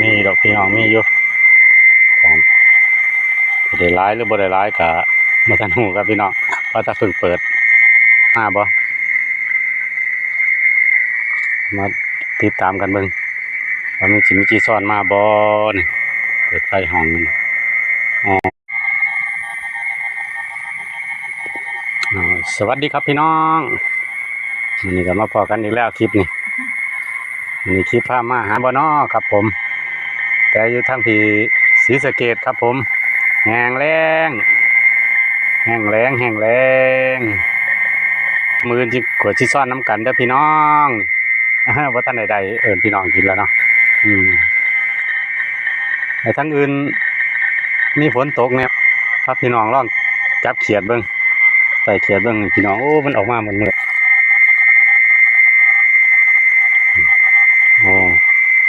มีดอกพี่น้องมีอยู่ของสิได้ร้ายหรือบ่ได้ร้ายกะมาทันหูครับพี่น้องเพราะถ้าเพิ่งเปิดมาบ่มาติดตามกันเบิ่งว่ามีจิมีจีซ่อนมาบ่นี่เปิดไฟห้องนี่อ๋อสวัสดีครับพี่น้องวันนี้ก็มาพอกันอีกแล้วคลิปนี้วันนี้คลิปพามาหาบ่นอครับผม แต่อยู่ทางพี่ศรีสะเกดครับผมแห้งแรงแห้งแรงแห้งแรงมือจิขวดชิซ่อนน้ำกันเด้อพี่น้องว่าท่านใดๆเอิญพี่น้องกินแล้วเนาะอืมในทั้งอื่นมีฝนตกเนี่ยพาพี่น้องลองจับเขียดเบิ้งใส่เขียดเบิ้งพี่น้องโอ้มันออกมาเหมือนเมื่อโอ้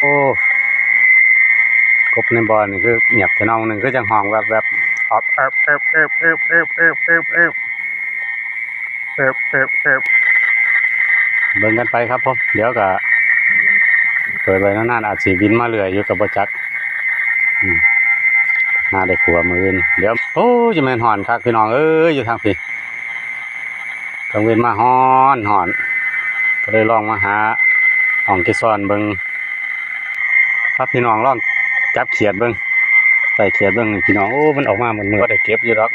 โอ้กบ ในบ่อนี่คือเงียบแต่น้องหนึ่งคือจังห้องแบบแบบออบเอิบเอิบเอิบเอิบเอิบเอิบเอิบเอิบเอิบเอิบเอิบเบิ่งกันไปครับผมเดี๋ยวก็เปิดไว้นานๆอาจสิบินมาเรื่อยอยู่กับบ่จักอืมหาได้ขัวมือนเดี๋ยวโอ้จะแม่นหอนคักพี่น้องเอ้ยอยู่ทางพี่กลางเว้นมาหอนหอนก็เลยลองมาหาห้องที่ซ่อนเบิ่งพาพี่น้องลอง จับเขียดเบิ่งใส่เขียดเบิ่งพี่น้องโอ้มันออกมาเหมือนเมื่อได้เก็บอยู่ดอก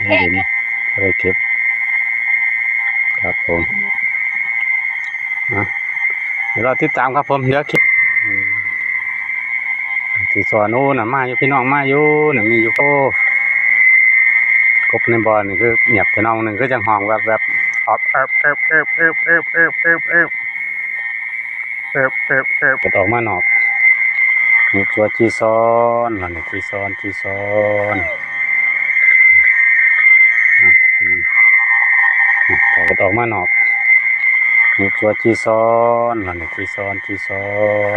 ยังดีนี่บ่ได้เก็บ ครับผมนะเดี๋ยวเราติดตามครับผมเดี๋ยวคลิปอืมที่สอนโอ้น่ะมาอยู่พี่น้องมาอยู่น่ะมีอยู่โอ้กบในบ่อนี่คือเงียบแต่น้องหนึ่งคือจังห้องแบบแบบออบเอิบเอิบเอิบเอิบเอิบเอิบเอิบเอิบเอิบเอิบเอิบเปิดออกมานอก มีตัวจีซอนหลังจีซอนจีซอนอะอืมเปิดออกมาหนอก มีตัวจีซอนหลังจีซอนจีซอ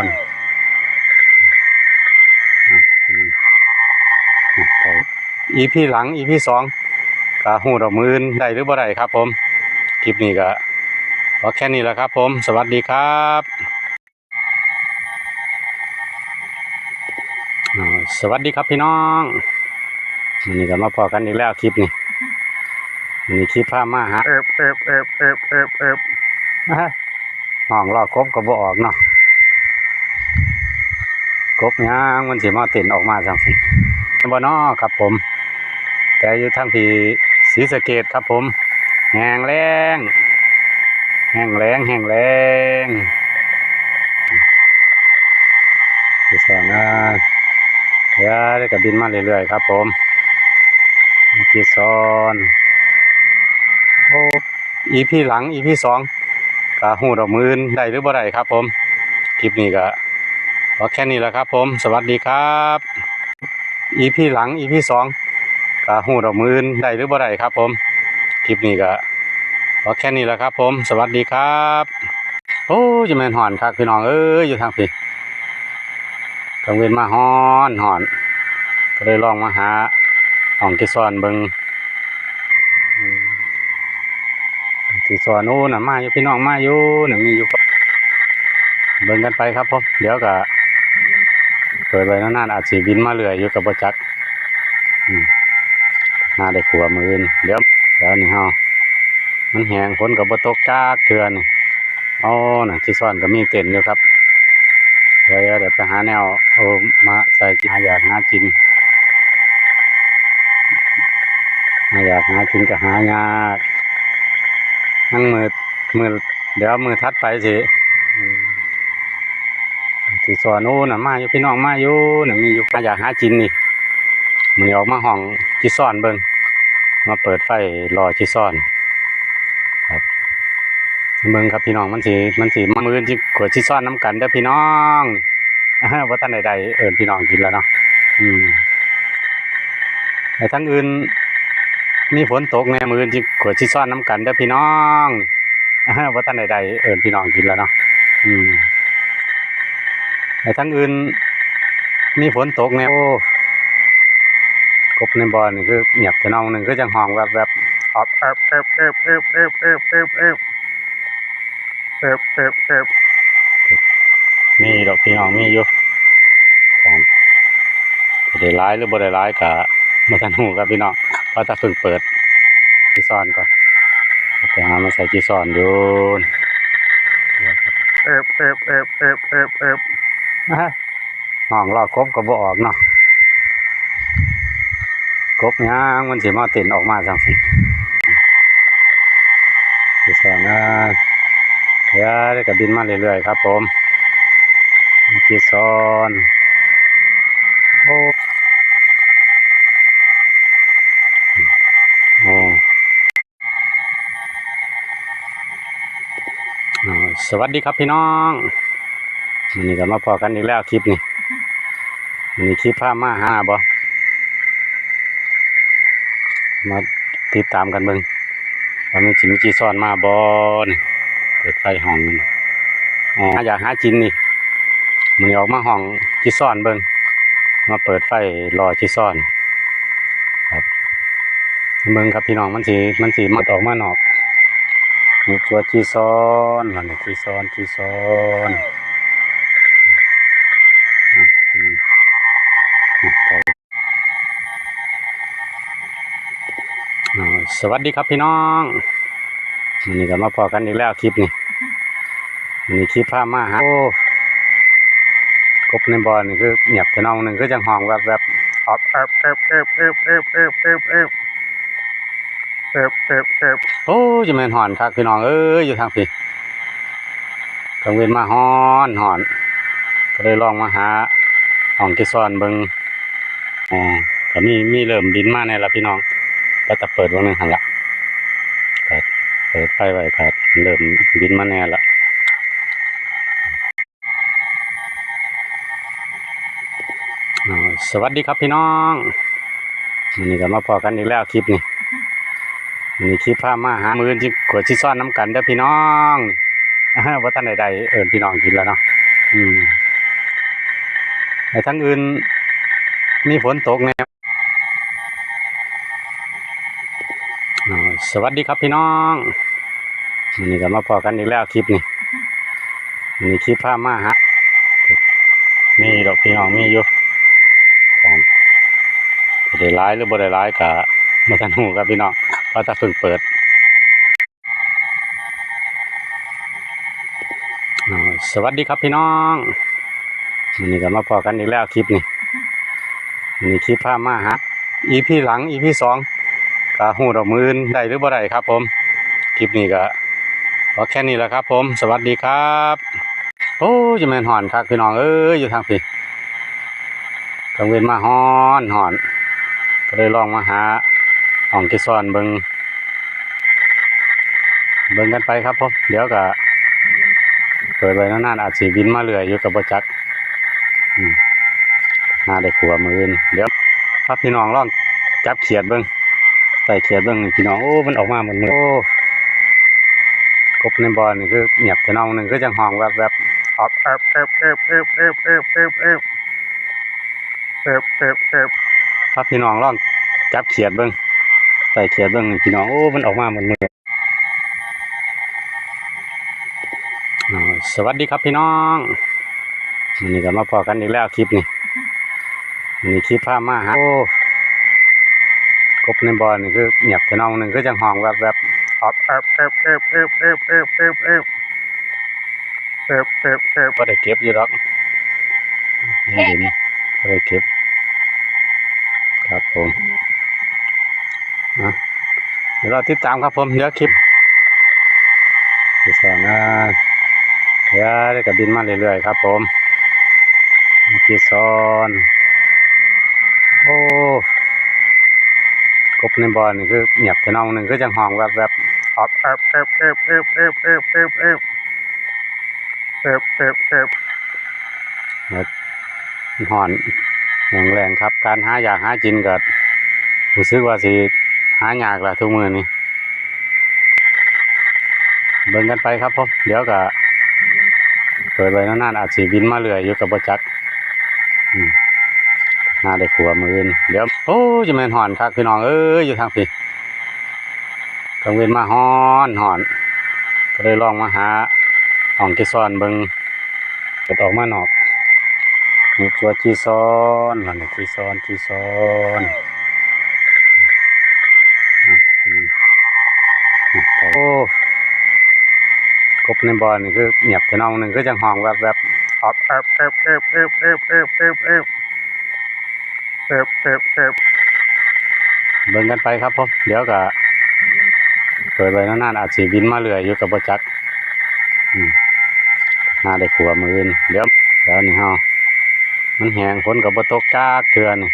นอะอืมอะไปอีพีหลังอีพีสองกะหูดอกมือได้หรือบ่ได้ครับผม คลิปนี้ก็พอแค่นี้แหละครับผม สวัสดีครับ สวัสดีครับพี่น้องวันนี้ก็มาพอกันอีกแล้วคลิปนี้มีคลิปพามาหาเอิบเอิบเอิบเอิบเอิบเอิบห้องรอกบก็บ่ออกเนาะกบย่างมันสิมาเต้นออกมาจังสิบ่นอครับผม แต่อยู่ทางพี่ศรีสะเกดครับผม แห้งแรงแห้งแรงแห้งแรงที่สองอะ เดี๋ยวได้กับบินมาเรื่อยๆครับผมที่ซอนโอ้อีพีหลังอีพีสองก็หูดอกมือได้หรือบ่ได้ครับผม คลิปนี้ก็พอแค่นี้แหละครับ ผม สวัสดีครับอีพีหลังอีพีสองก็หูดอกมือได้หรือบ่ได้ครับผม คลิปนี้ก็พอแค่นี้แหละครับ ผม สวัสดีครับ โอ้จะแมนหอนครับพี่น้องเอ้ยอยู่ทางพี่ กลางเวนมาหอนหอน ก็เลยลองมาหาห้องที่ซ่อนเบิงที่สอนโอ้น่ะมาอยู่พี่น้องมาอยู่น่ะมีอยู่บเบิ่งกันไปครับผมเดี๋ยวก็เปิดไว้นานๆอาจสิบินมาเรื่อยอยู่กับบ่จักอืมหาได้ขัวมือเดี๋ยวเดี๋ยวนี่เฮามันแห้งฝนกับบ่ตกจากเทื่อนอ๋อน่ะที่ซ่อนก็มีเต็นอยู่ครับ ดี๋ยวเดี๋ยวไปหาแนวเอมาใส่หาอยากหากินหาอยากหากินก็หายากนั่งมือมือเดี๋ยวมือทัดไปสิที่สอนโอ้น่ะมาอยู่พี่น้องมาอยู่น่ะมีอยู่มาอยากหาจินนี่มันออกมาห้องจิซ่อนเบิ่งมาเปิดไฟรอจิซ่อน เบิ่งครับพี่น้องมันสิมันสิมามือจิขวดจิซ่อนน้ำกันเด้อพี่น้องว่าท่านใดๆเอิญพี่น้องกินแล้วเนาะอืมในทั้งอื่นมีฝนตกแน่มือจิขวดชิซ่อนน้ำกันเด้อพี่น้องว่าท่านใดๆเอิญพี่น้องกินแล้วเนาะอืมในทั้งอื่นมีฝนตกแน่โอ้กบในบ่อนี่คือเงียบแต่น้องหนึ่งคือจังห้องแบบแบบออบเอิบเอิบเอิบเอิบเอิบเอิบ เอิบเอิบเอิบเอิบเอิบเอิบมีดอกพี่น้องมีอยู่การบ่ได้ร้ายหรือบ่ได้ร้ายกะมาทันหูครับพี่น้องเพราะถ้าเพิ่งเปิดจีซอนก่อนไปหามาใส่จีซอนอยู่เอิบเอิบเอิบเอิบเอิบเอิบห้องรอครบก็บ่ออกเนาะกบย่างมันสิมาเต้นออกมาจังสิจีซอนนะ เดี๋ยวได้ก็บินมาเรื่อยๆครับ ผมจีซอนโอ้โอ้สวัสดีครับพี่น้องวันนี้ก็มาพอกันอีกแล้วคลิปนี้วันนี้คลิปพามาหาบ่มาติดตามกันเบิ่งว่ามีจิมจีซอนมาบ่นี่ เปิดไฟห้องนี่อ๋ออยากหาจินนี่มันออกมาห้องจีซ่อนเบิ่งมาเปิดไฟรอจีซ่อนครับเบิ่งครับพี่น้องมันสีมันสีมันออกมานอกมีตัวจีซอนมันนี่จีซ้อนจีซ้อนสวัสดีครับพี่น้อง วันนี้ก็มาพอกันอีกแล้วคลิปนี้วันนี้คลิปพามาหาโอ้กบในบ่อนี่คือเงียบแต่น้องหนึ่งคือจังห้องแบบแบบออบเอิบเอิบเอิบเอิบเอิบเอิบเอิบเอิบเอิบเอิบเอิบโอ้ยจะแม่นหอนคักพี่น้องเอ้ยอยู่ทางพี่กังเวนมาหอนหอน ก็เลยลองมาหาห้องที่ซ่อนเบิงอ๋อก็มีมีเริ่มบินมาในละพี่น้องก็จะเปิดวันหนึงหันละก็ เปิดไฟไว้ครับเริ่มบินมาแน่ละสวัสดีครับพี่น้องวันนี้ก็มาพอกันอีกแล้วคลิปนี้วันนี้คลิปพามาหามือที่ขวดที่ซ่อนน้ำกันเด้อพี่น้องว่าท่านใดๆเอิญพี่น้องกินแล้วเนาะอืมในทั้งอื่นมีฝนตกแน่อ่ สวัสดีครับพี่น้องวันนี้ก็มาพอกันอีกแล้วคลิปนี้วันนี้คลิปพาพมาหามีดอกพี่น้องมีอยู่การบ่ได้ร้ายหรือบ่ได้ร้ายกะมาทันหูครับพี่น้องเพราะถ้าเพิ่งเปิดสวัสดีครับพี่น้องวันนี้ก็มาพอกันอีกแล้วคลิปนี้วันนี้คลิปพาพมาฮะอีพีหลังอีพีสอง ก็หูดอกมือนได้หรือบ่ได้ครับ ผมคลิปนี้ก็พอแค่นี้แหละครับ ผม สวัสดีครับ โอ้ยจะแม่นหอนคักพี่น้องเอ้ยอยู่ทางพี่กังเวนมาหอนหอน ก็เลยลองมาหาห้องที่ซ่อนเบิงเบิงกันไปครับผมเดี๋ยวก็เปิดไว้นานๆอาจสิบินมาเรื่อยอยู่กับประจักอืมหาได้ขัวมือนเดี๋ยวพาพี่น้องลองจับเขียดเบิง ใส่เขียดเบิงนี่พี่น้องโอ้มันออกมาหมดมือโอ้กบในบ่อนี่คือเงียบแต่น้องหนึ่งคือจังห้องแบบแบบออบเอิบเอิบเอิบเอิบเอิบเอิบเอิบเอิบเอิบเอิบเอิบพาพี่น้องลองจับเขียดเบิ้งใส่เขียดเบิ้งนี่พี่น้องโอ้มันออกมาหมดเลยอ่าสวัสดีครับพี่น้องวันนี้ก็มาพอกันอีกแล้วคลิปนี้วันนี้คลิปพามาหาโอ้ กบในบ่อนี่คือเงียบแต่น้องหนึ่งคือจังห้องแบบแบบออบเอิบเอิบเอิบเอิบเอิบเอิบเอิบเอิบเอิบเอิบเอิบก็ได้เก็บอยู่หรอกนี่ดินก็ได้เก็บ ครับผมนะเดี๋ยวเราติดตามครับผมเดี๋ยวคลิปที่สองนะเดี๋ยวได้กับบินมาเรื่อยๆครับ ผมจีซอนโอ้ กบในบ่อนี่คือเงียบแต่น้องหนึ่งคือจังห้องแบบแบบออบเอิบเอิบเอิบเอิบเอิบเอิบเอิบเอิบเอิบเอิบเอิบเนี่ยหอนแรงแรงครับ การหาอยากหาจินเกิดรู้สึกว่าสิหายากละทุกมือนี่เบิ่งกันไปครับผมเดี๋ยวก็เปิดไว้นานๆอาจสิบินมาเรื่อยอยู่กับประจักอืมหาได้ขัวมืออื่นเดี๋ยว โอ้ยจะแม่นหอนคักพี่น้องเอ้ยอยู่ทางพี่กังเวนมาหอนหอน ก็เลยลองมาหาห้องที่ซ่อนเบิ่งดออกมาหนอกมีตัวจีซอนมันนี่จีซอนจีซอนอะอืมอะโอ้กบในบ่อนี่คือเงียบแต่น้องหนึ่งก็จังห้องแบบแบบออบเอิบเอิบเอิบเอิบเอิบเอิบเอิบ เอิบเอบเอบเบิ่งกันไปครับผมเดี๋ยวก็เปิดไว้นานๆอาจสีบินมาเรื่อยอยู่กับบ่จักอืมหาได้ขัวมืออื่นเดี๋ยวเดี๋ยวนี่เฮามันแหงฝนกับบ่ตกจากเทื่อนี่